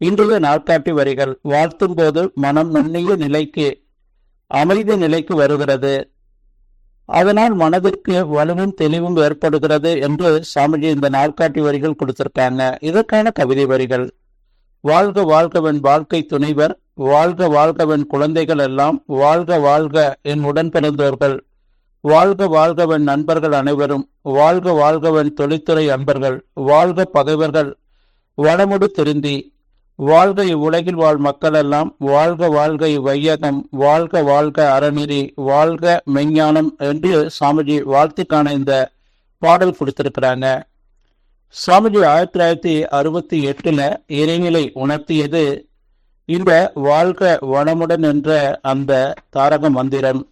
இன்றைய நாட்காட்டி வரிகள் வாழ்த்தும் போது மனம் நன்னிய நிலைக்கு அமைதி நிலைக்கு வருகிறது. அதனால் மனதிற்கு வலுவும் தெளிவும் ஏற்படுகிறது என்று சாமிஜி இந்த நாட்காட்டி வரிகள் கொடுத்திருக்காங்க. இதற்கான கவிதை வரிகள். வாழ்க வாழ்கவன் வாழ்க்கை துணைவர் வாழ்க வாழ்கவன் குழந்தைகள் எல்லாம் வாழ்க வாழ்க என் உடன் பிறந்தவர்கள் வாழ்க வாழ்கவன் நண்பர்கள் அனைவரும் வாழ்க வாழ்கவன் தொழில்துறை அன்பர்கள் வாழ்க பகைவர்கள் வளமுடு திருந்தி வாழ்க இவ்வுலகில் வாழ் மக்களெல்லாம் வாழ்க வாழ்க இவ்வையகம் வாழ்க வாழ்க அறநெறி வாழ்க மெஞ்ஞானம் என்று சாமிஜி வாழ்த்துக்கான இந்த பாடல் கொடுத்திருக்கிறாங்க. சாமிஜி ஆயிரத்தி தொள்ளாயிரத்தி அறுபத்தி எட்டுல இறைநிலை உணர்த்தியது இந்த வாழ்க வனமுடன் என்ற அந்த தாரக மந்திரம்.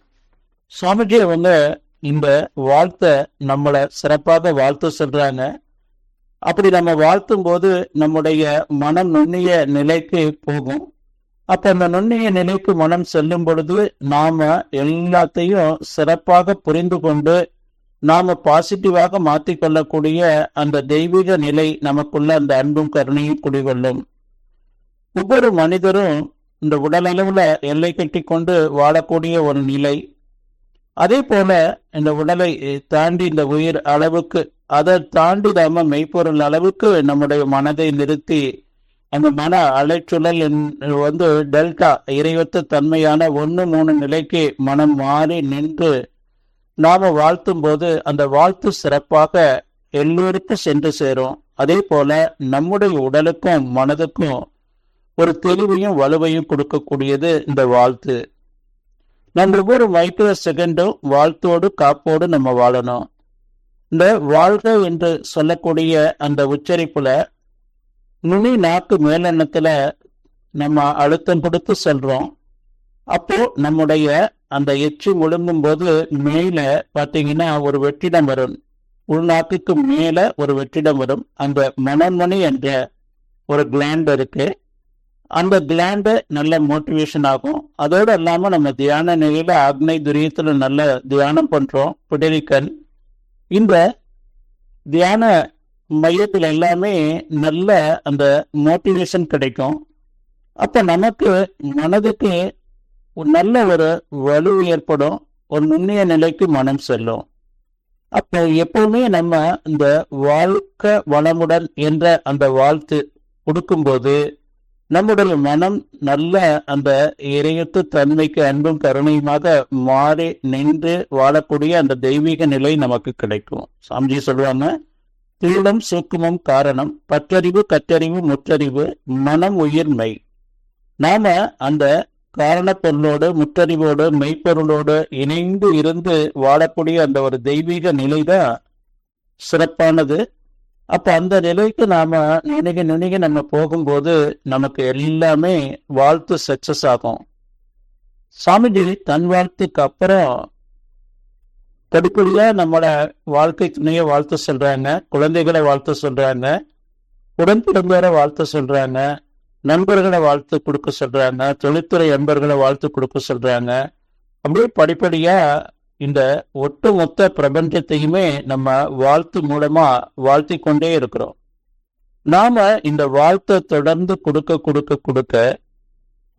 சுவாமிஜி அவங்க இந்த வாழ்த்த நம்மளை சிறப்பாக வாழ்த்து சொல்றாங்க. அப்படி நம்ம வாழ்த்தும் போது நம்முடைய மனம் நுண்ணிய நிலைக்கு போகும். அப்ப அந்த நுண்ணிய நிலைக்கு மனம் செல்லும் பொழுது நாம எல்லாத்தையும் சிறப்பாக புரிந்து கொண்டு நாம பாசிட்டிவாக மாற்றிக்கொள்ளக்கூடிய அந்த தெய்வீக நிலை நமக்குள்ள அந்த அன்பும் கருணையும் குடிகொள்ளும். ஒவ்வொரு மனிதரும் இந்த உடலளவுல எல்லை கட்டி கொண்டு வாழக்கூடிய ஒரு நிலை. அதே போல இந்த உடலை தாண்டி இந்த உயிர் அளவுக்கு அதை தாண்டி நாம மெய்ப்பொருள் அளவுக்கு நம்முடைய மனதை நிறுத்தி அந்த மன அலைச்சுழல் வந்து டெல்டா இறைவத்த தன்மையான ஒன்று மூணு நிலைக்கு மனம் மாறி நின்று நாம வாழ்த்தும் போது அந்த வாழ்த்து சிறப்பாக எல்லோருக்கும் சென்று சேரும். அதே போல நம்முடைய உடலுக்கும் மனதுக்கும் ஒரு தெளிவையும் வலுவையும் கொடுக்கக்கூடியது இந்த வாழ்த்து. நம்ம ஒவ்வொரு மைக்ரோ செகண்டும் வாழ்த்தோடு காப்போடு நம்ம வாழணும். இந்த வாழ்க என்று சொல்லக்கூடிய அந்த உச்சரிப்புல நுனி நாக்கு மேலெண்ணத்துல நம்ம அழுத்தம் கொடுத்து செல்றோம். அப்போ நம்முடைய அந்த எச்சி முழுங்கும் போது மேல பாத்தீங்கன்னா ஒரு வெற்றிடம் வரும். உள்நாக்குக்கு மேல ஒரு வெற்றிடம் வரும். அந்த மனமணி என்ற ஒரு கிளாண்ட் இருக்கு. அந்த கிளாண்டு நல்ல மோட்டிவேஷன் ஆகும். அதோடு இல்லாமல் நம்ம தியான நிலையில அக்னை துரியத்துல நல்ல தியானம் பண்றோம். புடலிக்கன் இந்த தியான மையத்தில் எல்லாமே நல்ல அந்த மோட்டிவேஷன் கிடைக்கும். அப்ப நமக்கு மனதுக்கு ஒரு நல்ல ஒரு வலு ஏற்படும். ஒரு நுண்ணிய நிலைக்கு மனம் செல்லும். அப்போ எப்பவுமே நம்ம இந்த வாழ்க்கை வளமுடன் என்ற அந்த வாழ்த்து கொடுக்கும்போது நம்முடைய மனம் நல்ல அந்த இறையத்து தன்மைக்கு அன்பும் கருணையுமாக மாறி நின்று வாழக்கூடிய அந்த தெய்வீக நிலை நமக்கு கிடைக்கும். சாமிஜி சொல்லுவாங்க தீளம் சூக்குமம் காரணம் பற்றறிவு கற்றறிவு முற்றறிவு மனம் உயிர்மை நாம அந்த காரணப்பொருளோடு முற்றறிவோடு மெய்ப்பொருளோடு இணைந்து இருந்து வாழக்கூடிய அந்த ஒரு தெய்வீக நிலைதான் சிறப்பானது. அப்ப அந்த நிலைக்கு நாம நினைக்க நினைக்க நம்ம போகும்போது நமக்கு எல்லாமே வாழ்த்து சக்சஸ் ஆகும். சாமிஜி தன் வாழ்த்துக்கு அப்புறம் படிப்படியா நம்மளோட வாழ்க்கை துணைய வாழ்த்து சொல்றாங்க குழந்தைகளை வாழ்த்து சொல்றாங்க உடன்பிறந்தவரை வாழ்த்து சொல்றாங்க நண்பர்களை வாழ்த்து கொடுக்க சொல்றாங்க தொழில்துறை நண்பர்களை வாழ்த்து கொடுக்க சொல்றாங்க. அப்படியே படிப்படியா இந்த ஒட்டுமொத்த பிரபஞ்சத்தையுமே நம்ம வாழ்த்து மூலமா வாழ்த்தி கொண்டே இருக்கிறோம். நாம இந்த வாழ்த்தை தொடர்ந்து கொடுக்க கொடுக்க கொடுக்க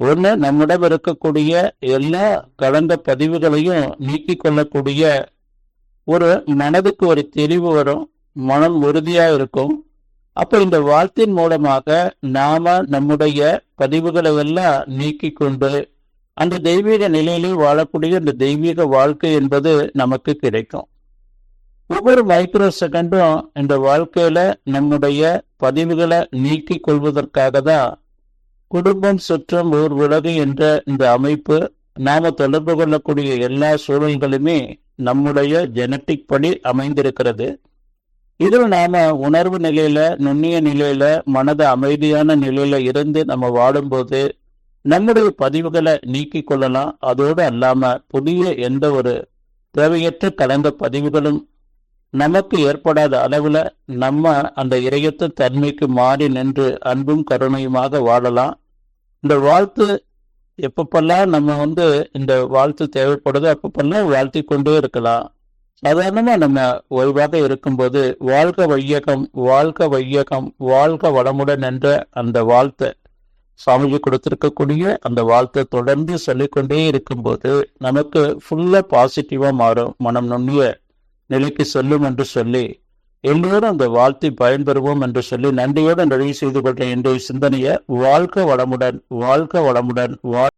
ஒண்ணு நம்மிடம் இருக்கக்கூடிய எல்லா கலந்த பதிவுகளையும் நீக்கி கொள்ளக்கூடிய ஒரு மனதுக்கு ஒரு தெளிவு வரும் மனம் உறுதியா இருக்கும். அப்ப இந்த வாழ்த்தின் மூலமாக நாம நம்முடைய பதிவுகளை எல்லாம் நீக்கி கொண்டு அந்த தெய்வீக நிலையிலே வாழக்கூடிய இந்த தெய்வீக வாழ்க்கை என்பது நமக்கு கிடைக்கும். ஒவ்வொரு மைக்ரோ செகண்டும் இந்த வாழ்க்கையில நம்முடைய பதிவுகளை நீக்கிக் கொள்வதற்காக தான் குடும்பம் சுற்றம் ஊர் உலகு என்ற இந்த அமைப்பு நாம தொடர்பு கொள்ளக்கூடிய எல்லா சூழல்களுமே நம்முடைய ஜெனட்டிக் படி அமைந்திருக்கிறது. இதில் நாம உணர்வு நிலையில நுண்ணிய நிலையில மனத அமைதியான நிலையில இருந்து நம்ம வாழும்போது நம்முடைய பதிவுகளை நீக்கிக் கொள்ளலாம் அதோடு அல்லாம புதிய எந்த ஒரு தேவையற்ற கலந்த பதிவுகளும் நமக்கு ஏற்படாத அளவுல நம்ம அந்த இறையத்த தன்மைக்கு மாறி நின்று அன்பும் கருணையுமாக வாழலாம். இந்த வாழ்த்து எப்பப்பெல்லாம் நம்ம வந்து இந்த வாழ்த்து தேவைப்படுதோ அப்பப்பெல்லாம் வாழ்த்தி கொண்டே இருக்கலாம். சாதாரணமா நம்ம ஓய்வாக இருக்கும்போது வாழ்க வையகம் வாழ்க வையகம் வாழ்க வளமுடன் என்ற அந்த வாழ்த்தை சாமிஜி கொடுத்திருக்கக்கூடிய அந்த வாழ்த்தை தொடர்ந்து சொல்லிக்கொண்டே இருக்கும்போது நமக்கு ஃபுல்லா பாசிட்டிவா மாறும். மனம் நுண்ணிய நிலைக்கு செல்லும் என்று சொல்லி எல்லோரும் அந்த வாழ்த்தை பயன்பெறுவோம் என்று சொல்லி நன்றியோடு நிறைவு செய்து கொள்ற என்ற சிந்தனையை வாழ்க்கை வளமுடன் வாழ்க்கை வளமுடன் வாழ்